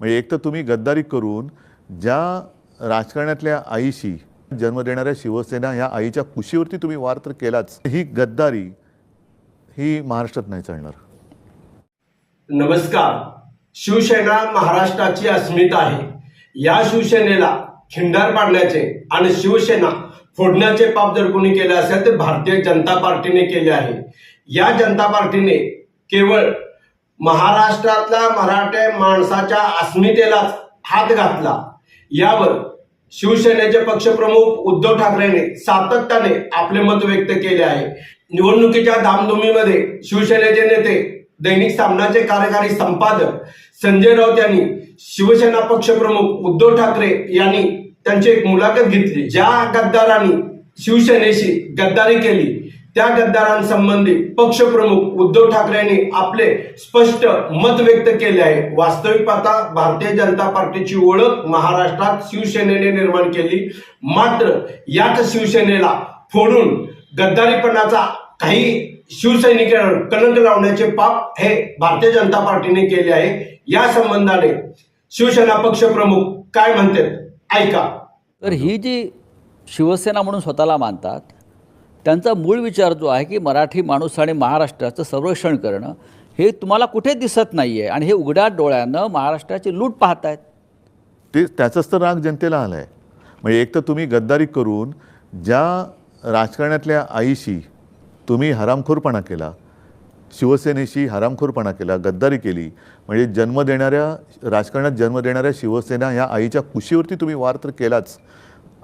म्हणजे एक तर तुम्ही गद्दारी करून ज्या राजकारणातल्या आईशी जन्म देणाऱ्या शिवसेना ह्या आईच्या कुशीवरती तुम्ही वार तर केलाच ही गद्दारी ही महाराष्ट्रात नाही चालणार. नमस्कार. शिवसेना महाराष्ट्राची अस्मिता आहे. या शिवसेनेला खिंडार पाडण्याचे आणि शिवसेना फोडण्याचे पाप जर कोणी केले असेल तर भारतीय जनता पार्टीने केले आहे. या जनता पार्टीने केवळ महाराष्ट्रातल्या मराठे माणसाच्या अस्मितेलाच हात घातला. यावर शिवसेनेचे पक्षप्रमुख उद्धव ठाकरेने सातत्याने आपले मत व्यक्त केले आहे. निवडणुकीच्या धामधुमीमध्ये शिवसेनेचे नेते दैनिक सामनाचे कार्यकारी संपादक संजय राऊत यांनी शिवसेना पक्षप्रमुख उद्धव ठाकरे यांनी त्यांची एक मुलाखत घेतली. ज्या गद्दारांनी शिवसेनेशी गद्दारी केली त्या गद्दारांसंबंधी पक्षप्रमुख उद्धव ठाकरेंनी आपले स्पष्ट मत व्यक्त केले आहे. वास्तविक पाहता भारतीय जनता पार्टीची ओळख महाराष्ट्रात शिवसेनेने निर्माण केली. मात्र याच शिवसेनेला फोडून गद्दारीपणाचा काही शिवसैनिकांना कलंक लावण्याचे पाप हे भारतीय जनता पार्टीने केले आहे. या संबंधाने शिवसेना पक्षप्रमुख काय म्हणतात? ऐका. तर ही जी शिवसेना म्हणून स्वतःला मानतात त्यांचा मूळ विचार जो आहे की मराठी माणूस आणि महाराष्ट्राचं संरक्षण करणं हे तुम्हाला कुठे दिसत नाही आहे आणि हे उघड्या डोळ्यानं महाराष्ट्राची लूट पाहत आहेत ते त्याचाच तर राग जनतेला आला आहे म्हणजे एक तर तुम्ही गद्दारी करून ज्या राजकारणातल्या आईशी तुम्ही हरामखोरपणा केला शिवसेनेशी हरामखोरपणा केला गद्दारी केली म्हणजे जन्म देणाऱ्या राजकारणात जन्म देणाऱ्या शिवसेना ह्या आईच्या कुशीवरती तुम्ही वार तर केलाच.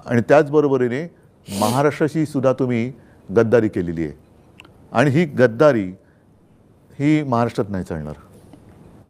आणि त्याचबरोबरीने महाराष्ट्राशी सुद्धा तुम्ही गद्दारी केलेली आहे. आणि ही गद्दारी ही महाराष्ट्रात नाही चालणार.